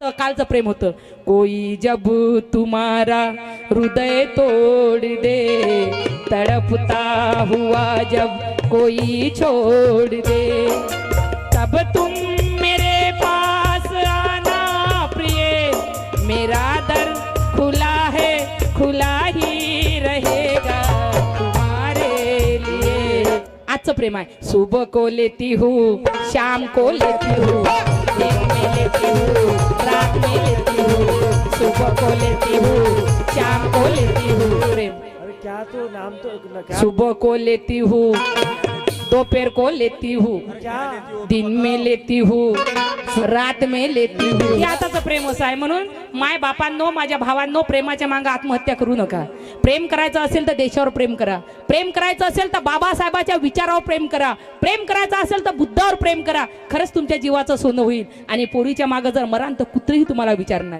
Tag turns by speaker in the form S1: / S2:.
S1: कालचं प्रेम होतं. कोई जब तुम्हारा हृदय तोड़ दे तड़पता हुआ जब कोई छोड़ दे तब तुम मेरे पास आना प्रिय। मेरा दर खुला है खुला ही रहेगा तुम्हारे लिए। आजचं प्रेम आहे. सुबह को लेती हूँ शाम को लेती हूँ को लेती हूँ शाम को लेती हूँ प्रेम।
S2: क्या तो नाम तो
S1: सुबह को लेती हूँ दोपहर को लेती हूँ दिन में लेती हूँ रात में लेती हूँ। हे आताचं प्रेम असं आहे म्हणून माय बापांनो माझ्या भावांनो प्रेमाच्या मागे आत्महत्या करू नका. प्रेम करायचं असेल तर देशावर प्रेम करा. प्रेम करायचं असेल तर बाबासाहेबाच्या विचारावर प्रेम करा. प्रेम करायचं असेल तर बुद्धावर प्रेम करा. खरंच तुमच्या जीवाचं सोनं होईल आणि पोरीच्या मागं जर मरान तर कुत्रीही तुम्हाला विचारणार.